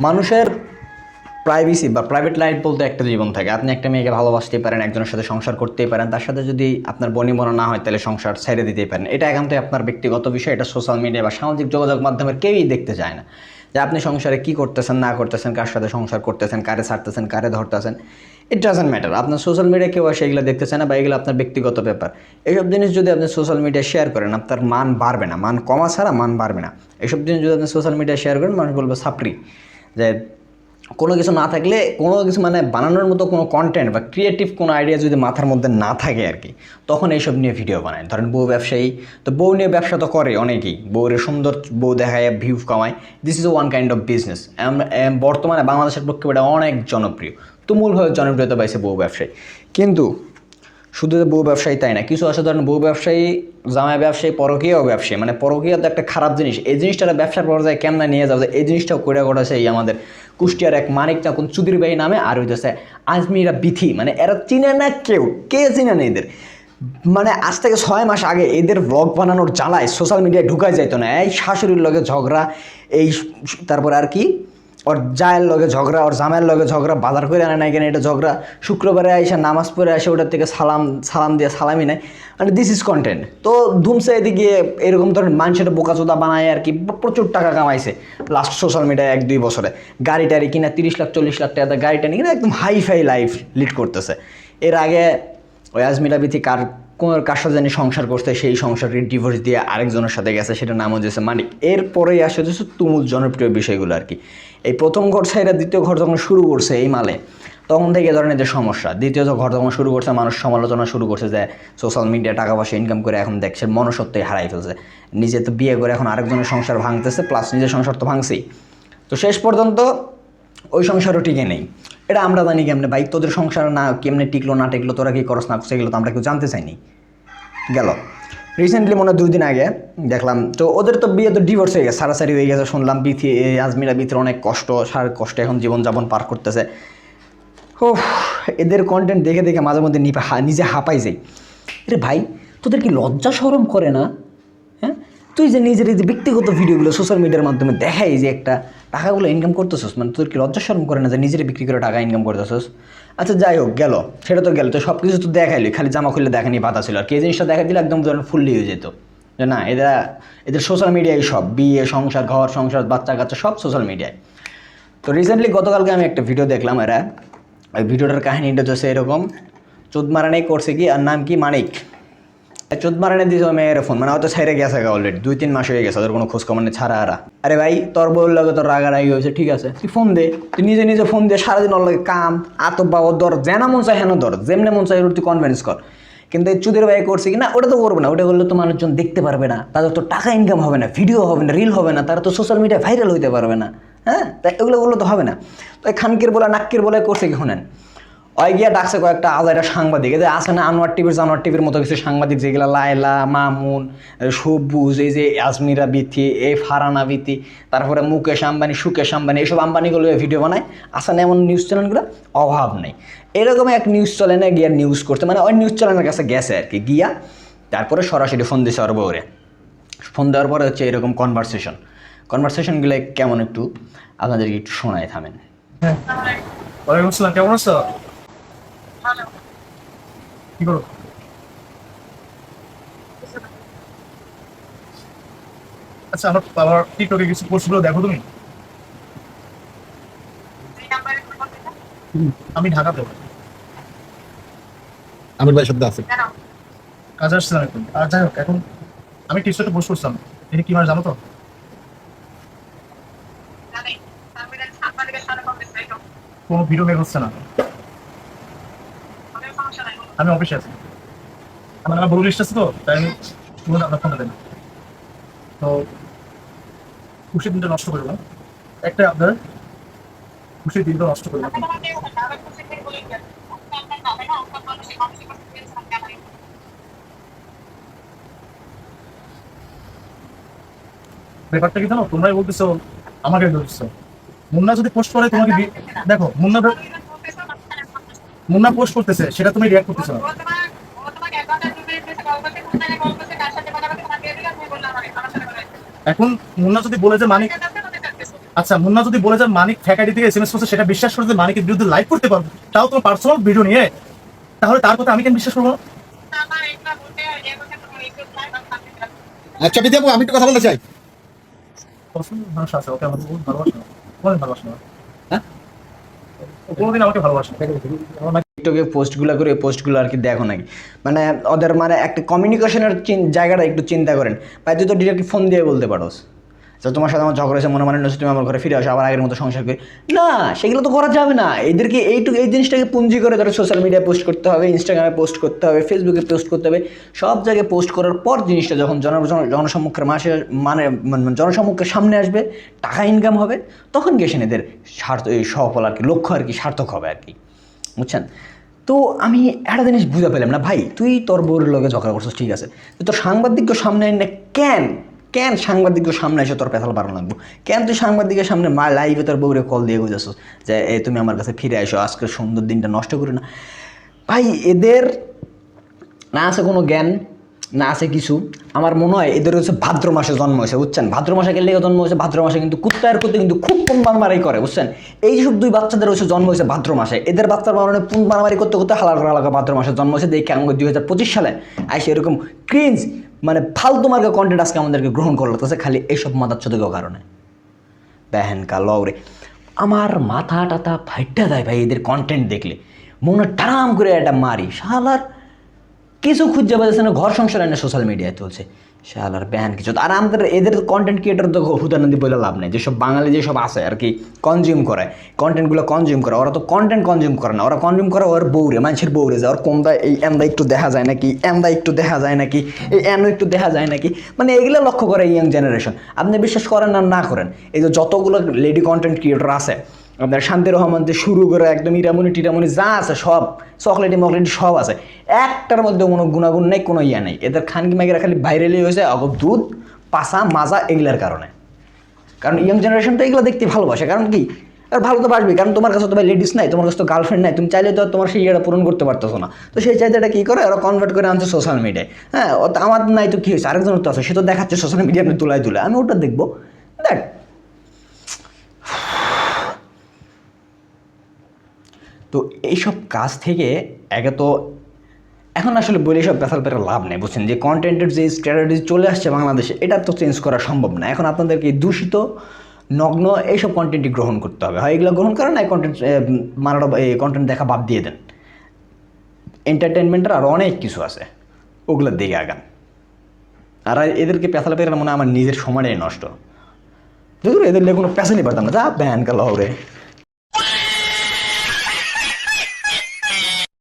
মানুষের প্রাইভেসি বা private life বলতে একটা জীবন থাকে। আপনি একটা মেয়েকে ভালোবাসতেই পারেন, একজনের সাথে সংসার করতেই পারেন, তার সাথে যদি আপনার বনিমনা না হয় তাহলে সংসার ছেড়ে দিতেই পারেন। এটা একান্তই আপনার ব্যক্তিগত বিষয়, এটা সোশ্যাল মিডিয়া বা সামাজিক যোগাযোগ মাধ্যমের কেউই দেখতে চায় না। যে আপনি সংসারে কি করতেছেন, না করতেছেন, কার সাথে সংসার করতেছেন, কারে ছাড়তেছেন, কারে ধরতেছেন ইট ডাজেন্ট ম্যাটার আপনার সোশ্যাল মিডিয়া কেউ আসে এগুলো দেখতে চায় না বা এগুলো আপনার ব্যক্তিগত ব্যাপার। এইসব জিনিস যদি আপনি সোশ্যাল মিডিয়া শেয়ার করেন, আপনার মান বাড়বে না। মান কমা ছাড়া মান বাড়বে না। এইসব জিনিস যদি আপনি সোশ্যাল মিডিয়া শেয়ার করেন, মানুষ বলবে সাপড়ি যে কোনো কিছু না থাকলে কোনো কিছু মানে বানানোর মতো কোনো কন্টেন্ট বা ক্রিয়েটিভ কোনো আইডিয়া যদি মাথার মধ্যে না থাকে আর কি, তখন এইসব নিয়ে ভিডিও বানায়। ধরেন বউ ব্যবসায়ী, তো বউ নিয়ে ব্যবসা তো করে অনেকেই। বউরে সুন্দর বউ দেখায় ভিউ কামায়। This is one kind of business বর্তমানে বাংলাদেশের পক্ষে এটা অনেক জনপ্রিয়। তুমুলভাবে জনপ্রিয়তা পাইছে বউ ব্যবসায়ী। কিন্তু শুধু যে বউ ব্যবসায়ী তাই না, কিছু আছে ধরেন বউ ব্যবসায়ী, জামাই ব্যবসায়ী, পরকীয় ব্যবসায়ী মানে পরকীয় তো একটা খারাপ জিনিস। এই জিনিসটা ব্যবসার পর্যায়ে কেমন নিয়ে যাবে? এই জিনিসটাও করে করেছে এই আমাদের কুষ্টিয়ার এক মানিক চাকুন চুদির ভাই নামে, আর হইতেছে আজমিরা বিথি। মানে এরা চিনে না কেউ, কে চিনে না এদের? মানে আজ থেকে ছয় মাস আগে এদের ব্লগ বানানোর জ্বালায় সোশ্যাল মিডিয়ায় ঢুকাই যাইতো না। এই শাশুড়ির লগে ঝগড়া, এই তারপর আর কি ওর জায়ের লগে ঝগড়া ওর জামাইয়ের লগে ঝগড়া বাজার করে আনে নাই কেন এটা ঝগড়া শুক্রবারে আইসা নামাজ পড়ে আসে ওটার থেকে সালাম সালাম দিয়ে সালামি নেয় মানে দিস ইজ কন্টেন্ট তো ধুমসে এদিকে এরকম ধরনের মানুষের বোকাচোদা বানায় আর কি প্রচুর টাকা কামাইছে লাস্ট সোশ্যাল মিডিয়ায় এক দুই বছরে গাড়ি টাড়ি কিনা তিরিশ লাখ চল্লিশ লাখ টাকা দিয়ে গাড়িটা নিয়ে একদম হাই ফাই লাইফ লিড করতেছে এর আগে ওই আজমিরা বিথি কার কার সাথে জানি সংসার করতে সেই সংসারটি ডিভোর্স দিয়ে আরেকজনের সাথে গেছে সেটা নাম হচ্ছে মানিক। এরপরেই আসে হচ্ছে তুমুল জনপ্রিয় বিষয়গুলো আর কি। এই প্রথম ঘর ছাইরা দ্বিতীয় ঘর যখন শুরু করছে এই মালে, তখন থেকে এ ধরনের যে সমস্যা। দ্বিতীয় ঘর যখন শুরু করছে, মানুষ সমালোচনা শুরু করছে যে সোশ্যাল মিডিয়া টাকা পয়সা ইনকাম করে এখন দেখছে মনুষ্যত্বই হারাই ফেলছে। নিজে তো বিয়ে করে এখন আরেকজনের সংসার ভাঙতেছে প্লাস নিজের সংসার তো ভাঙছেই। তো শেষ পর্যন্ত ওই সংসারও টিকে নেই। এটা আমরা জানি কেমনে, ভাই, তোদের সংসার না কেমনে টিকলো, না টিকলো, তোরা কি করস না এগুলো তো আমরা কেউ জানতে চাইনি। গেল। রিসেন্টলি মনে হয় দিন আগে দেখলাম, তো ওদের তো বিয়ে তো ডিভোর্স হয়ে গেছে, সারাসারি হয়ে গেছে, শুনলাম বিথি আজমিরা বিথির অনেক কষ্ট, সার কষ্টে, এখন জীবনযাপন পার করতেছে। ও এদের কন্টেন্ট দেখে দেখে মাঝে মধ্যে নিজে হাঁপাই যাই। আরে ভাই, তোদের কি লজ্জা সরম করে না? হ্যাঁ? তুই যে নিজের এই যে ব্যক্তিগত ভিডিওগুলো সোশ্যাল মিডিয়ার মাধ্যমে দেখাই যে একটা টাকাগুলো ইনকাম করতেছস মানে তোর কি লজ্জা শরম করে না যে নিজের বিক্রি করে টাকা ইনকাম করতেছস? আচ্ছা যাই হোক, গেল। সেটা তো গেল। তো সব কিছু তো দেখাইলি। খালি জামা খুললে দেখানি বাধা ছিল। আর কি এই জিনিসটা দেখা দিলে একদম ধরেন ফুললি হয়ে যেত। যে না, এরা, এদের সোশ্যাল মিডিয়ায় সব। বিয়ে, সংসার, ঘর, সংসার, বাচ্চা কাচ্চা, সব সোশ্যাল মিডিয়ায় তো রিসেন্টলি গতকালকে আমি একটা ভিডিও দেখলাম, এরা। ওই ভিডিওটার কাহিনীটা হচ্ছে এরকম। চোদ মারানি করছে কি, আর নাম কি? মানিক। চোদ মারানি দিয়েছে ওই মেয়ের ফোন মানে হয়তো ছেড়ে গেছে অলরেডি দুই তিন মাস হয়ে গেছে, ওদের কোনো খোঁজ খবর ছাড়া আরা আরে ভাই, তোর বউর লাগে তোর রাগারাগি হয়েছে, ঠিক আছে, তুই ফোন দে, তুই নিজে নিজে ফোন দিয়ে সারাদিন ওর লাগে কাম, আতপ বা ধর, যেনা মন চাই হেন ধর, যেমনে মন চাই তুই কনভিন্স কর। কিন্তু এই চুদের ভাই করছে কি না, ওটা তো করবে না, ওটা করলে তো মানুষজন দেখতে পারবে না, তাদের তো টাকা ইনকাম হবে না ভিডিও হবে না রিল হবে না, তারা তো সোশ্যাল মিডিয়ায় ভাইরাল হইতে পারবে না হ্যাঁ? তাই এগুলো বললে তো হবে না। তো এই খানকির বলা, নাক্কির বলে করছে কি শুনেন? ওই গিয়া ডাকছে কয়েকটা আজাইরা সাংবাদিক। যে আছে না আনোয়ার টিভির, জানোয়ার টিভির মতো কিছু সাংবাদিক, যেগুলো লায়লা, মামুন সবুজ, এই যে আজমিরা বিথি, এ ফারানা বিথি, তারপরে মুকেশ আম্বানি, সুকেশ আম্বানি এইসব আম্বানিগুলো ভিডিও বানায়। আসে না এমন নিউজ চ্যানেলগুলো অভাব নেই। এরকম এক নিউজ চ্যানেলে গিয়া নিউজ করতে মানে ওই নিউজ চ্যানেলের কাছে গেছে আর কি। গিয়া তারপরে সরাসরি ফোন দিছে ওর বউরে। ফোন দেওয়ার পরে হচ্ছে এরকম কনভারসেশন কনভারসেশনগুলো কেমন একটু? আপনাদেরকে একটু শোনায় থামেন। হ্যাঁ। ওয়ালাইকুম আসসালাম। কেমন আছো? কি করো? আচ্ছা আমার বাবার টিকটকে কিছু পোস্টগুলো দেখো তুমি? আমি ঢাকাতে আমির ভাই শব্দ আছে। কাজে আসছিলাম এখন। আর যাই হোক এখন আমি টিকটকে পোস্ট করছিলাম। এটা কি মানে জানো তো? কোনো ভিডিও বের হচ্ছে না। আমি অফিসে আছি আমার আমার বড় লিস্ট আছে তো, তাই আমি বলুন আপনার ফোনটা দেন তো খুশির দিনটা নষ্ট করব না। একটা আপনার খুশির দিনটা নষ্ট করব। ব্যাপারটা কি জানো তোমরাই বলতেছো আমাকে ধরছো মুন্না যদি পোস্ট করে, তোমাকে দেখো মুন্না মুন্না পোস্ট করতেছে সেটা তুমি রিয়াক্ট করতেছো না। এখন মুন্না যদি বলে যে মানিক আচ্ছা মুন্না যদি বলে যে মানিক ফ্যাকাটি থেকে এসএমএস করছে সেটা বিশ্বাস করে যে মানিকের বিরুদ্ধে লাইভ করতে পারব তাও তোমার পার্সোনাল ভিডিও নিয়ে তাহলে তার কথা আমি কেন বিশ্বাস করব আচ্ছা বিদ্যা আপু, আমি একটু কথা বলতে চাই। পছন্দের মানুষ আছে ওকে আমাকে বহুত ভালোবাসে। কোনোদিন ভালোবাসে। আর কি দেখো নাকি। মানে ওদের মানে একটা কমিউনিকেশনের জায়গাটা একটু চিন্তা করেন। ভাই, তুই তো ডিরেক্ট ফোন দিয়ে বলতে পারোস। যে তোমার সাথে আমার ঝগড়া হয়েছে মনে মানে নয় তুমি আমার ঘরে ফিরে আসো, আবার আগের মতো সংসার না, সেগুলো তো করা যাবে না। এদেরকে এইটুকু এই জিনিসটাকে পুঞ্জি করে ধরো সোশ্যাল মিডিয়ায় পোস্ট করতে হবে ইনস্টাগ্রামে পোস্ট করতে হবে ফেসবুকে পোস্ট করতে হবে। সব জায়গায় পোস্ট করার পর জিনিসটা যখন জন জন- জনসম্মুখের মাসে মানে মানে জনসম্মুখের সামনে আসবে, টাকা ইনকাম হবে, তখন গিয়ে এদের স্বার্থ এই সফল আর কি, লক্ষ্য আর কি সার্থক হবে আর কি। বুঝছেন? তো আমি একটা জিনিস বুঝতে পেলাম না, ভাই, তুই তোর বউর লগে ঝগড়া করছিস, ঠিক আছে? তোর সাংবাদিককে সামনে এনে কেন কেন সাংবাদিককে সামনে এসে তোর পেথাল বাড়ানো লাগবো? কেন তুই সাংবাদিকের সামনে মা লাইভে তোর বউরে কল দিয়ে বুঝাছিস যে এই তুমি আমার কাছে ফিরে আসো আজকে সুন্দর দিনটা নষ্ট করে না। ভাই, এদের না আছে কোনো জ্ঞান, না আছে কিছু। আমার মনে হয় এদের হচ্ছে ভাদ্র মাসে জন্ম হয়েছে, বুঝছেন? ভাদ্র মাসে গেলে জন্ম হয়েছে, ভাদ্র মাসে কিন্তু কুত্তায়ের করতে কিন্তু খুব পুন মারামারি করে, বুঝছেন? এই সব দুই বাচ্চাদের হচ্ছে জন্ম হয়েছে ভাদ্র মাসে। এদের বাচ্চার মানে পুন মারামারি করতে করতে হালার হালাকা ভাদ্র মাসে জন্ম হয়েছে, দেখে আমাকে দুই হাজার পঁচিশ সালে আইসে এরকম ক্রিঞ্জ মানে ফালতু মার্কা কন্টেন্ট আজকে আমাদেরকে গ্রহণ করল তাছে খালি এইসব মাদাচ্ছদেরও কারণে। বেহেন কা লওরে আমার মাথা টাথা ফাইটটা দেয় ভাই এদের কন্টেন্ট দেখলে। মনে টারাম করে এটা মারি। শালার, কিছু খুঁজে পাচ্ছে না, ঘর সংসার এনে সোশ্যাল মিডিয়ায় চলছে শালার ব্যান কিছু। আর আমাদের এদের কন্টেন্ট ক্রিয়েটর তো হুদানন্দি বলে লাভ নেই। যেসব বাঙালি যেসব আছে আর কি কনজিউম করে। কন্টেন্টগুলো কনজিউম করে। ওরা তো কন্টেন্ট কনজিউম করে না। ওরা কনজিউম করে ওর বৌরে মানুষের বৌরে যায় ওর কোনটা এই এন্দা একটু দেখা যায় নাকি এন্দা একটু দেখা যায় নাকি, এই এনো একটু দেখা যায় নাকি। মানে এগুলো লক্ষ্য করে ইয়াং জেনারেশন আপনি বিশ্বাস করেন আর না করেন, এই যে যতগুলো লেডি কন্টেন্ট ক্রিয়েটর আছে আপনার শান্তি রহমান যে শুরু করে একদম ইরামুনি টিরামুনি যা আছে সব, চকলেটি মকলেটি সব আছে। একটার মধ্যে কোনো গুণাগুণ নেই, কোনো ইয়া নেই। এদের খানকি মাগিরা খালি ভাইরালি হয়েছে, অগ দুধ পাসা মাজা এগুলার কারণে। কারণ ইয়ং জেনারেশন তো এগুলো দেখতে ভালোবাসে। কারণ কি? আর ভালো তো বাসবে কারণ তোমার কাছে তো ভাই লেডিস নাই, তোমার কাছে তো গার্লফ্রেন্ড নাই। তুমি চাইলে তো তোমার সেই ইয়েটা পূরণ করতে পারতেছো না। তো সেই চাইতেটা কী করে? ওরা কনভার্ট করে আনছে সোশ্যাল মিডিয়ায় হ্যাঁ আমার নাই তো কী হয়েছে? আরেকজনের তো আছে, সে তো দেখাচ্ছে সোশ্যাল মিডিয়া আপনি তুলায় তুলে। আমি ওটা দেখব। দেখ তো এইসব কাজ থেকে একে তো এখন আসলে বলে সব পেশাল পেরে লাভ নেই, বুঝছেন? যে কন্টেন্টের যে স্ট্র্যাটেজি চলে আসছে বাংলাদেশে, এটা তো চেঞ্জ করা সম্ভব না। এখন আপনাদেরকে দূষিত, নগ্ন এইসব কন্টেন্টই গ্রহণ করতে হবে। হয় এগুলো গ্রহণ করেন, না কন্টেন্ট মারাটা এই কন্টেন্ট দেখা বাদ দিয়ে দেন। এন্টারটেনমেন্টের আরও অনেক কিছু আছে ওগুলোর দিকে আগান। আর এদেরকে পেশাল পেরে মনে আমার নিজের সময়টাই নষ্ট। দেখুন এদের নিয়ে কোনো পেশালই পারতাম না। যা ব্যান কালো রে